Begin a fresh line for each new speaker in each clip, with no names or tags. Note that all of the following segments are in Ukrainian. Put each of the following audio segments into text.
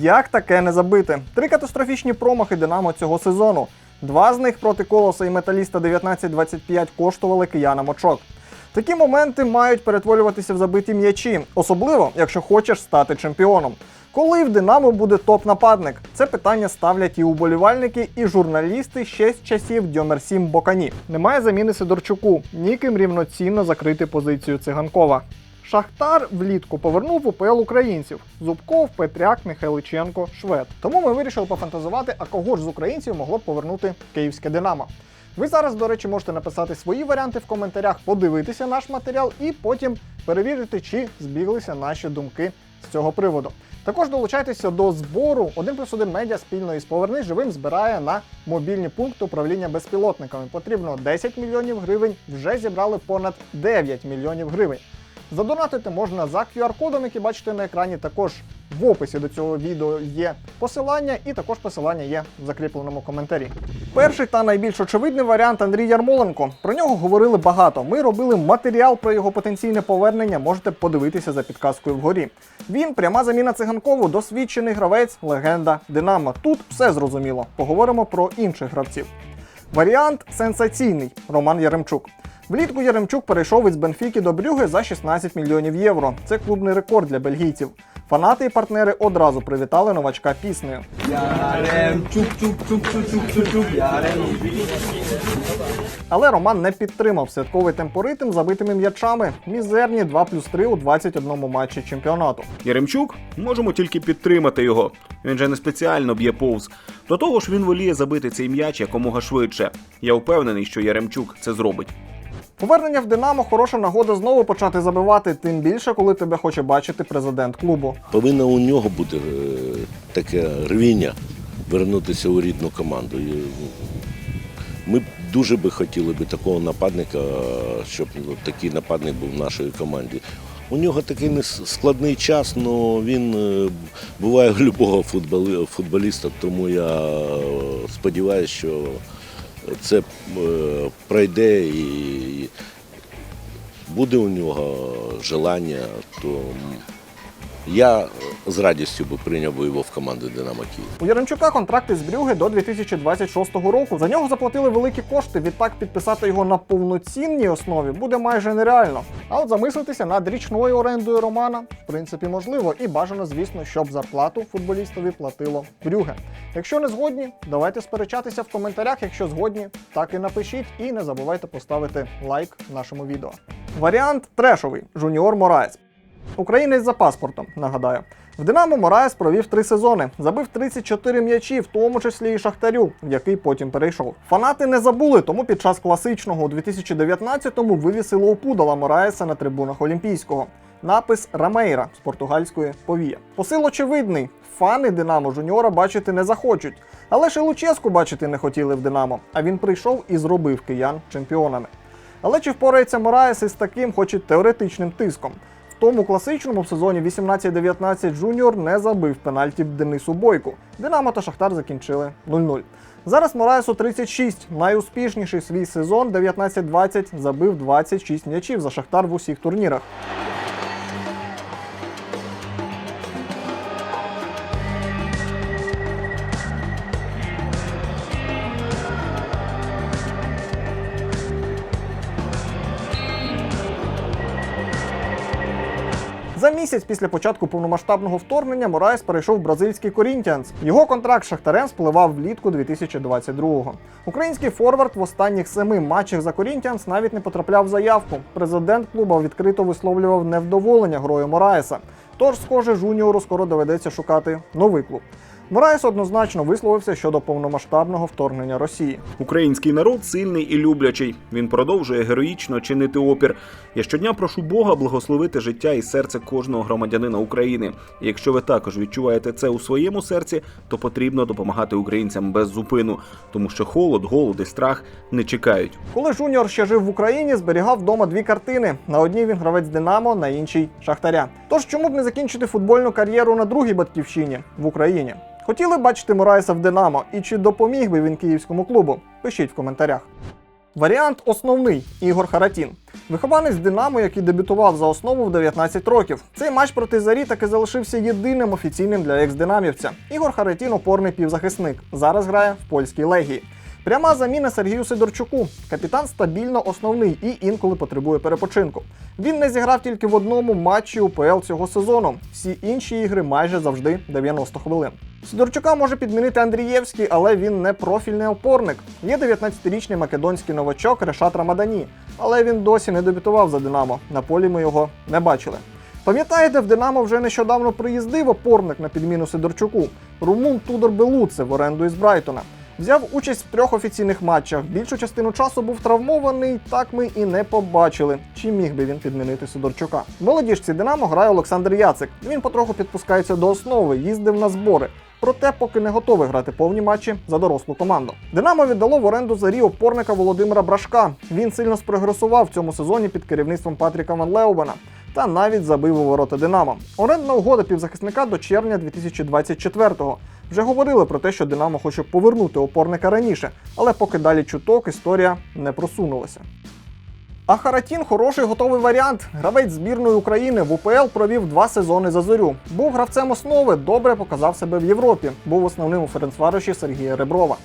Як таке не забити? Три катастрофічні промахи Динамо цього сезону. Два з них проти колоса і металіста 19-25 коштували киянам очок. Такі моменти мають перетворюватися в забиті м'ячі, особливо якщо хочеш стати чемпіоном. Коли в Динамо буде топ-нападник? Це питання ставлять і уболівальники, і журналісти ще з часів Дьомерсім Бокані. Немає заміни Сидорчуку, ніким рівноцінно закрити позицію циганкова. Шахтар влітку повернув УПЛ українців: Зубков, Петряк, Михайличенко, Швед. Тому ми вирішили пофантазувати, а кого ж з українців могло б повернути київське Динамо. Ви зараз, до речі, можете написати свої варіанти в коментарях, подивитися наш матеріал і потім перевірити, чи збіглися наші думки з цього приводу. Також долучайтеся до збору 1 плюс 1 медіа спільно із Повернись живим збирає на мобільні пункти управління безпілотниками. Потрібно 10 мільйонів гривень. Вже зібрали понад 9 мільйонів гривень. Задонатити можна за QR-кодом, який бачите на екрані. Також в описі до цього відео є посилання, і також посилання є в закріпленому коментарі. Перший та найбільш очевидний варіант Андрій Ярмоленко. Про нього говорили багато. Ми робили матеріал про його потенційне повернення. Можете подивитися за підказкою вгорі. Він пряма заміна циганкову, досвідчений гравець, легенда Динамо. Тут все зрозуміло. Поговоримо про інших гравців. Варіант сенсаційний Роман Яремчук. Влітку Яремчук перейшов із Бенфіки до Брюги за 16 мільйонів євро. Це клубний рекорд для бельгійців. Фанати і партнери одразу привітали новачка піснею.
Ярем, чук, чук, чук, чук, чук, чук, чук.
Але Роман не підтримав святковий темпоритм забитими м'ячами. Мізерні 2 плюс 3 у 21 матчі чемпіонату.
Яремчук можемо тільки підтримати його. Він же не спеціально б'є повз. До того ж, він воліє забити цей м'яч якомога швидше. Я впевнений, що Яремчук це зробить.
Повернення в Динамо хороша нагода знову почати забивати, тим більше, коли тебе хоче бачити президент клубу.
Повинно у нього бути е, таке рвіння вернутися у рідну команду. Ну, Ми дуже би хотіли би такого нападника, щоб ну, такий нападник був в нашій команді. У нього такий не складний час, але він е, буває будь-якого футболіста, тому я е, сподіваюся, що це е, пройде і буде у нього желання, то я з радістю би прийняв його в команду Динамо Київ.
У Яремчука контракти з Брюги до 2026 року. За нього заплатили великі кошти. Відтак підписати його на повноцінній основі буде майже нереально. А от замислитися над річною орендою Романа в принципі можливо, і бажано, звісно, щоб зарплату футболістові платило Брюге. Якщо не згодні, давайте сперечатися в коментарях. Якщо згодні, так і напишіть. І не забувайте поставити лайк нашому відео. Варіант трешовий Жуніор Мораєс. Українець за паспортом, нагадаю. В Динамо Мораєс провів три сезони, забив 34 м'ячі, в тому числі і Шахтарю, в який потім перейшов. Фанати не забули, тому під час класичного у 2019-му вивісили опудала Мораєса на трибунах Олімпійського. Напис Рамейра з португальської повія. Посил очевидний. Фани Динамо Жуніора бачити не захочуть. Але і Луческу бачити не хотіли в Динамо, а він прийшов і зробив киян чемпіонами. Але чи впорається Мораєс із таким, хоч і теоретичним тиском? Тому класичному в сезоні 18-19 Жуніор не забив пенальті Денису Бойку. Динамо та Шахтар закінчили 0-0. Зараз Мораєсу 36. Найуспішніший свій сезон 19-20 забив 26 м'ячів за Шахтар в усіх турнірах. За місяць після початку повномасштабного вторгнення Морайс перейшов в бразильський Корінтіанс. Його контракт з Шахтарем спливав влітку 2022-го. Український форвард в останніх семи матчах за Корінтіанс навіть не потрапляв в заявку. Президент клуба відкрито висловлював невдоволення грою Морайса. Тож, схоже, жуніору скоро доведеться шукати новий клуб. Мораєс однозначно висловився щодо повномасштабного вторгнення Росії.
Український народ сильний і люблячий. Він продовжує героїчно чинити опір. Я щодня прошу Бога благословити життя і серце кожного громадянина України. І якщо ви також відчуваєте це у своєму серці, то потрібно допомагати українцям без зупину, тому що холод, голод і страх не чекають.
Коли Жуніор ще жив в Україні, зберігав вдома дві картини. На одній він гравець Динамо, на іншій Шахтаря. Тож чому б не закінчити футбольну кар'єру на другій батьківщині в Україні? Хотіли б бачити Морайса в Динамо і чи допоміг би він київському клубу? Пишіть в коментарях. Варіант основний Ігор Харатін. Вихованець Динамо, який дебютував за основу в 19 років. Цей матч проти Зарі таки залишився єдиним офіційним для екс-динамівця. Ігор Харатін опорний півзахисник. Зараз грає в польській легії. Пряма заміна Сергію Сидорчуку. Капітан стабільно основний і інколи потребує перепочинку. Він не зіграв тільки в одному матчі УПЛ цього сезону. Всі інші ігри майже завжди 90 хвилин. Сидорчука може підмінити Андрієвський, але він не профільний опорник. Є 19-річний македонський новачок Решат Рамадані, але він досі не дебютував за Динамо. На полі ми його не бачили. Пам'ятаєте, в Динамо вже нещодавно приїздив опорник на підміну Сидорчуку. Румун Тудор Белуце в оренду із Брайтона. Взяв участь в трьох офіційних матчах. Більшу частину часу був травмований, так ми і не побачили, чи міг би він підмінити Сидорчука. Молодіжці Динамо грає Олександр Яцик. Він потроху підпускається до основи, їздив на збори. Проте поки не готовий грати повні матчі за дорослу команду. Динамо віддало в оренду зарі опорника Володимира Брашка. Він сильно спрогресував в цьому сезоні під керівництвом Патріка Ван Леубена та навіть забив у ворота Динамо. Орендна угода півзахисника до червня 2024-го. Вже говорили про те, що Динамо хоче повернути опорника раніше, але поки далі чуток історія не просунулася. А Харатін хороший готовий варіант. Гравець збірної України в УПЛ провів два сезони за зорю. Був гравцем основи, добре показав себе в Європі. Був основним у Ференцвароші Сергія Реброва.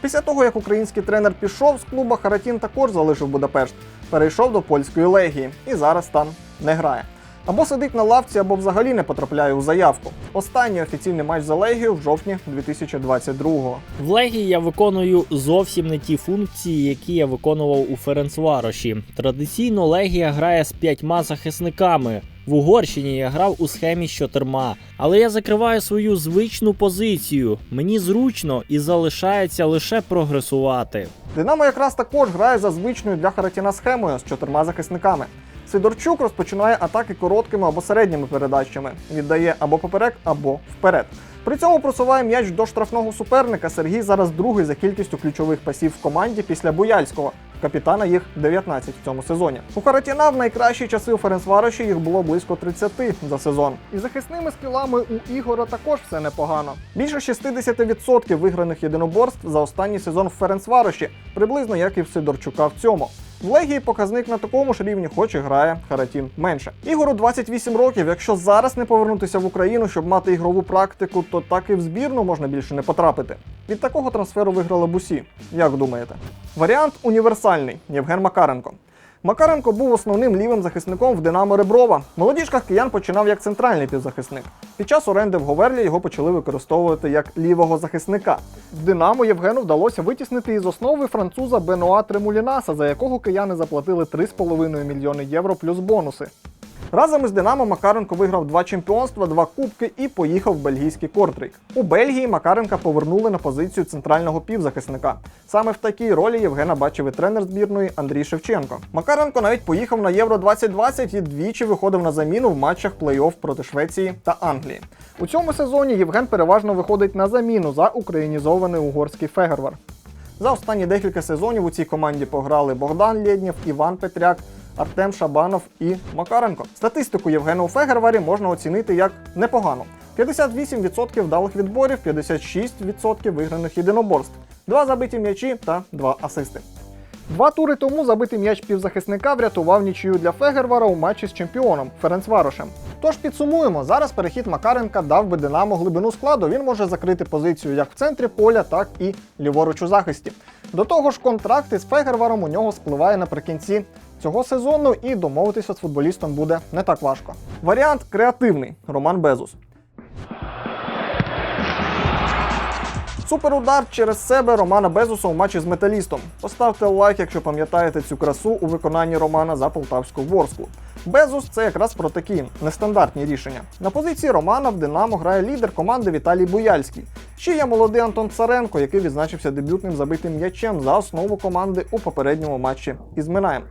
Після того, як український тренер пішов з клуба, Харатін також залишив Будапешт, перейшов до польської легії і зараз там не грає. Або сидить на лавці, або взагалі не потрапляє у заявку. Останній офіційний матч за легію в жовтні 2022-го.
В Легії я виконую зовсім не ті функції, які я виконував у Ференцвароші. Традиційно Легія грає з п'ятьма захисниками. В Угорщині я грав у схемі з чотирма, але я закриваю свою звичну позицію. Мені зручно і залишається лише прогресувати.
Динамо якраз також грає за звичною для Харатіна схемою з чотирма захисниками. Сидорчук розпочинає атаки короткими або середніми передачами, віддає або поперек, або вперед. При цьому просуває м'яч до штрафного суперника. Сергій зараз другий за кількістю ключових пасів в команді після Буяльського. Капітана їх 19 в цьому сезоні. У Харатіна в найкращі часи у Ференцвароші їх було близько 30 за сезон. І захисними скілами у Ігора також все непогано. Більше 60% виграних єдиноборств за останній сезон в Ференцвароші, приблизно як і в Сидорчука в цьому. В Легії показник на такому ж рівні, хоч і грає Харатін менше. Ігору 28 років. Якщо зараз не повернутися в Україну, щоб мати ігрову практику, то так і в збірну можна більше не потрапити. Від такого трансферу виграли бусі. Як думаєте? Варіант універсальний Євген Макаренко. Макаренко був основним лівим захисником в Динамо Реброва. В молодіжках киян починав як центральний півзахисник. Під час оренди в Говерлі його почали використовувати як лівого захисника. Динамо Євгену вдалося витіснити із основи француза Бенуа Тремулінаса, за якого кияни заплатили 3,5 мільйони євро плюс бонуси. Разом із Динамо Макаренко виграв два чемпіонства, два кубки і поїхав в бельгійський кортрик. У Бельгії Макаренка повернули на позицію центрального півзахисника. Саме в такій ролі Євгена бачив і тренер збірної Андрій Шевченко. Макаренко навіть поїхав на Євро 2020 і двічі виходив на заміну в матчах плей-офф проти Швеції та Англії. У цьому сезоні Євген переважно виходить на заміну за українізований угорський Фегервар. За останні декілька сезонів у цій команді пограли Богдан Лєднєв, Іван Петряк, Артем Шабанов і Макаренко. Статистику Євгена у Фегерварі можна оцінити як непогану. 58% вдалих відборів, 56% виграних єдиноборств, 2 забиті м'ячі та 2 асисти. Два тури тому забитий м'яч півзахисника врятував нічию для Фегервара у матчі з чемпіоном Ференцварошем. Тож підсумуємо, зараз перехід Макаренка дав би Динамо глибину складу. Він може закрити позицію як в центрі поля, так і ліворуч у захисті. До того ж, контракт із Фегерваром у нього спливає наприкінці цього сезону, і домовитися з футболістом буде не так важко. Варіант креативний Роман Безус. Суперудар через себе Романа Безуса у матчі з металістом. Поставте лайк, якщо пам'ятаєте цю красу у виконанні Романа за полтавську Ворсклу. Безус це якраз про такі нестандартні рішення. На позиції Романа в Динамо грає лідер команди Віталій Буяльський. Ще є молодий Антон Царенко, який відзначився дебютним забитим м'ячем за основу команди у попередньому матчі із Минаєм.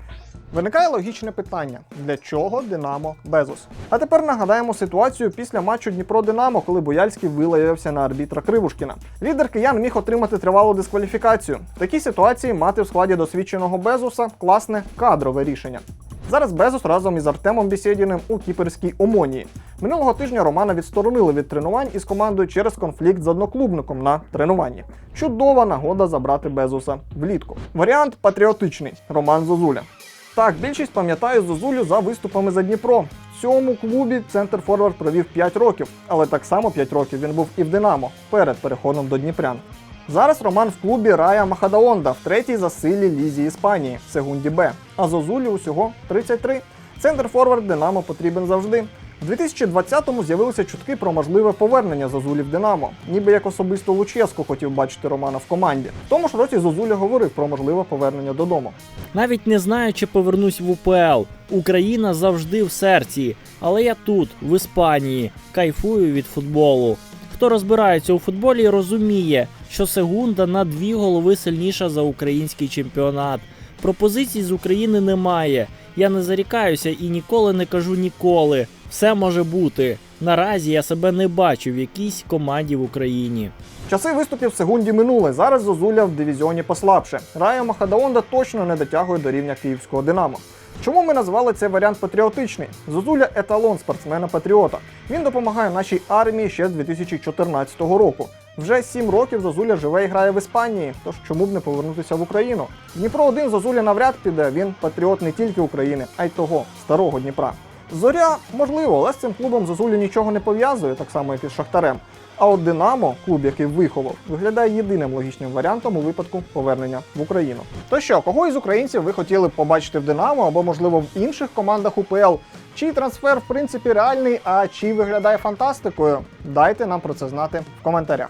Виникає логічне питання: для чого Динамо Безус? А тепер нагадаємо ситуацію після матчу Дніпро-Динамо, коли Бояльський вилаявся на арбітра Кривушкіна. Лідер киян міг отримати тривалу дискваліфікацію. В такій ситуації мати в складі досвідченого Безуса класне кадрове рішення. Зараз Безос разом із Артемом Бісєдіним у кіперській омонії. Минулого тижня Романа відсторонили від тренувань із командою через конфлікт з одноклубником на тренуванні. Чудова нагода забрати Безоса влітку. Варіант патріотичний Роман Зозуля. Так, більшість пам'ятає Зозулю за виступами за Дніпро. В цьому клубі центр Форвард провів 5 років, але так само 5 років він був і в Динамо перед переходом до Дніпрян. Зараз Роман в клубі Рая Махадаонда в третій за силі лізі Іспанії в Сегунді Б. А Зозулі усього 33. Центр Форвард Динамо потрібен завжди. У 2020-му з'явилися чутки про можливе повернення Зозулі в Динамо, ніби як особисто Луческо хотів бачити Романа в команді. В тому ж році Зозуля говорив про можливе повернення додому.
Навіть не знаю, чи повернусь в УПЛ. Україна завжди в серці, але я тут, в Іспанії, кайфую від футболу. Хто розбирається у футболі, розуміє, що Сегунда на дві голови сильніша за український чемпіонат. Пропозицій з України немає. Я не зарікаюся і ніколи не кажу ніколи. Все може бути. Наразі я себе не бачу в якійсь команді в Україні.
Часи виступів в секунді минули. Зараз Зозуля в дивізіоні послабше. Рая Махадаонда точно не дотягує до рівня київського Динамо. Чому ми назвали цей варіант патріотичний? Зозуля еталон спортсмена-патріота. Він допомагає нашій армії ще з 2014 року. Вже 7 років Зозуля живе і грає в Іспанії, тож чому б не повернутися в Україну? Дніпро 1 Зозуля навряд піде. Він патріот не тільки України, а й того старого Дніпра. Зоря можливо, але з цим клубом Зозулю нічого не пов'язує, так само як і з Шахтарем. А от Динамо, клуб, який виховав, виглядає єдиним логічним варіантом у випадку повернення в Україну. То що, кого із українців ви хотіли б побачити в Динамо або, можливо, в інших командах УПЛ? Чий трансфер в принципі реальний, а чий виглядає фантастикою? Дайте нам про це знати в коментарях.